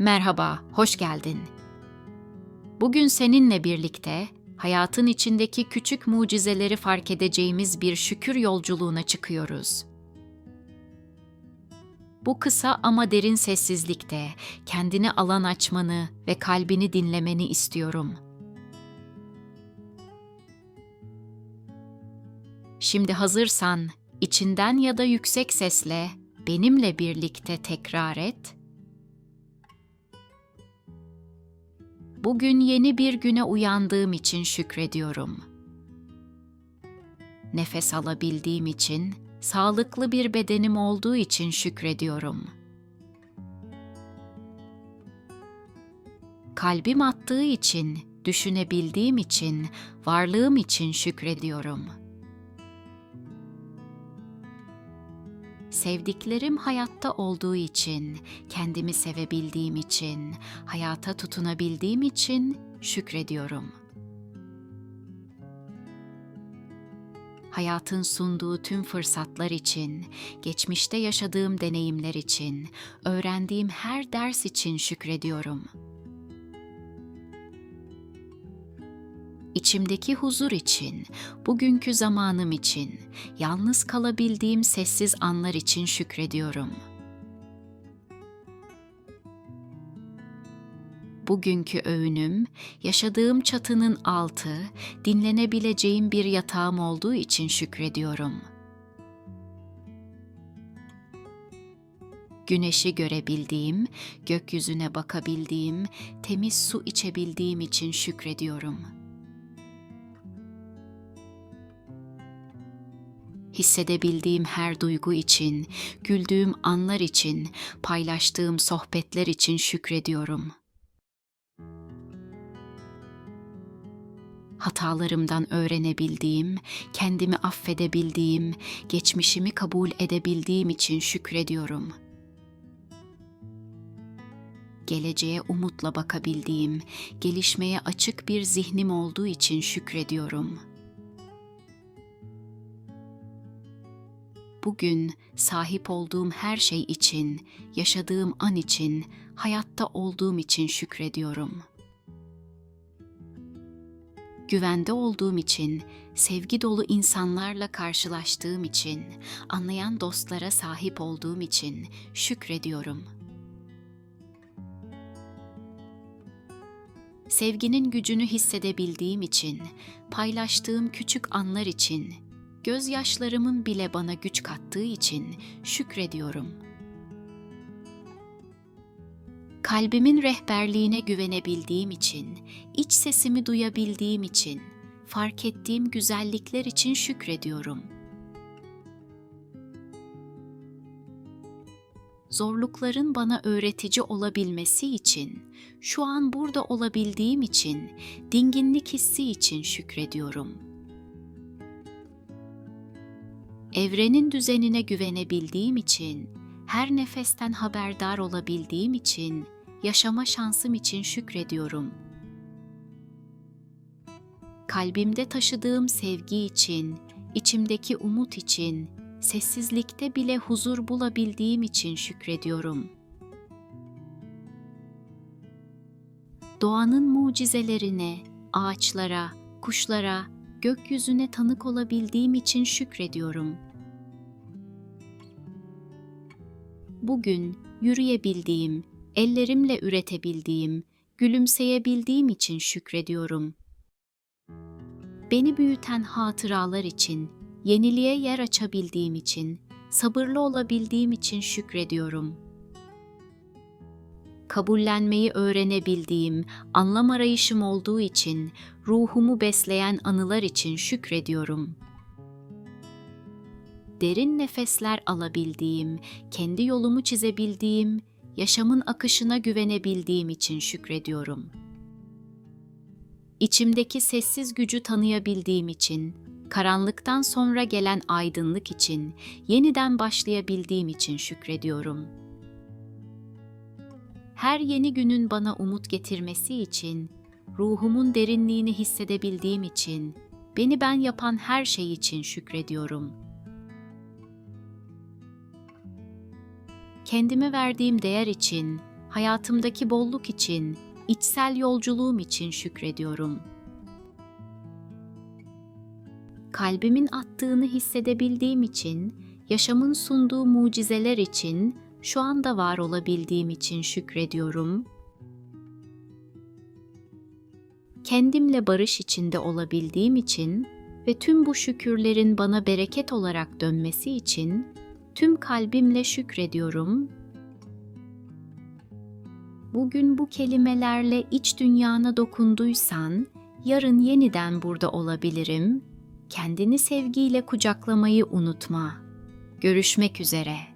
Merhaba, hoş geldin. Bugün seninle birlikte hayatın içindeki küçük mucizeleri fark edeceğimiz bir şükür yolculuğuna çıkıyoruz. Bu kısa ama derin sessizlikte kendine alan açmanı ve kalbini dinlemeni istiyorum. Şimdi hazırsan içinden ya da yüksek sesle benimle birlikte tekrar et. Bugün yeni bir güne uyandığım için şükrediyorum. Nefes alabildiğim için, sağlıklı bir bedenim olduğu için şükrediyorum. Kalbim attığı için, düşünebildiğim için, varlığım için şükrediyorum. Sevdiklerim hayatta olduğu için, kendimi sevebildiğim için, hayata tutunabildiğim için şükrediyorum. Hayatın sunduğu tüm fırsatlar için, geçmişte yaşadığım deneyimler için, öğrendiğim her ders için şükrediyorum. İçimdeki huzur için, bugünkü zamanım için, yalnız kalabildiğim sessiz anlar için şükrediyorum. Bugünkü öğünüm, yaşadığım çatının altı, dinlenebileceğim bir yatağım olduğu için şükrediyorum. Güneşi görebildiğim, gökyüzüne bakabildiğim, temiz su içebildiğim için şükrediyorum.'' Hissedebildiğim her duygu için, güldüğüm anlar için, paylaştığım sohbetler için şükrediyorum. Hatalarımdan öğrenebildiğim, kendimi affedebildiğim, geçmişimi kabul edebildiğim için şükrediyorum. Geleceğe umutla bakabildiğim, gelişmeye açık bir zihnim olduğu için şükrediyorum.'' Bugün sahip olduğum her şey için, yaşadığım an için, hayatta olduğum için şükrediyorum. Güvende olduğum için, sevgi dolu insanlarla karşılaştığım için, anlayan dostlara sahip olduğum için şükrediyorum. Sevginin gücünü hissedebildiğim için, paylaştığım küçük anlar için, gözyaşlarımın bile bana güç kattığı için şükrediyorum. Kalbimin rehberliğine güvenebildiğim için, iç sesimi duyabildiğim için, fark ettiğim güzellikler için şükrediyorum. Zorlukların bana öğretici olabilmesi için, şu an burada olabildiğim için, dinginlik hissi için şükrediyorum.'' Evrenin düzenine güvenebildiğim için, her nefesten haberdar olabildiğim için, yaşama şansım için şükrediyorum. Kalbimde taşıdığım sevgi için, içimdeki umut için, sessizlikte bile huzur bulabildiğim için şükrediyorum. Doğanın mucizelerine, ağaçlara, kuşlara, gökyüzüne tanık olabildiğim için şükrediyorum. Bugün yürüyebildiğim, ellerimle üretebildiğim, gülümseyebildiğim için şükrediyorum. Beni büyüten hatıralar için, yeniliğe yer açabildiğim için, sabırlı olabildiğim için şükrediyorum. Kabullenmeyi öğrenebildiğim, anlam arayışım olduğu için, ruhumu besleyen anılar için şükrediyorum. Derin nefesler alabildiğim, kendi yolumu çizebildiğim, yaşamın akışına güvenebildiğim için şükrediyorum. İçimdeki sessiz gücü tanıyabildiğim için, karanlıktan sonra gelen aydınlık için, yeniden başlayabildiğim için şükrediyorum. Her yeni günün bana umut getirmesi için, ruhumun derinliğini hissedebildiğim için, beni ben yapan her şey için şükrediyorum. Kendime verdiğim değer için, hayatımdaki bolluk için, içsel yolculuğum için şükrediyorum. Kalbimin attığını hissedebildiğim için, yaşamın sunduğu mucizeler için, şu anda var olabildiğim için şükrediyorum. Kendimle barış içinde olabildiğim için ve tüm bu şükürlerin bana bereket olarak dönmesi için tüm kalbimle şükrediyorum. Bugün bu kelimelerle iç dünyana dokunduysan, yarın yeniden burada olabilirim. Kendini sevgiyle kucaklamayı unutma. Görüşmek üzere.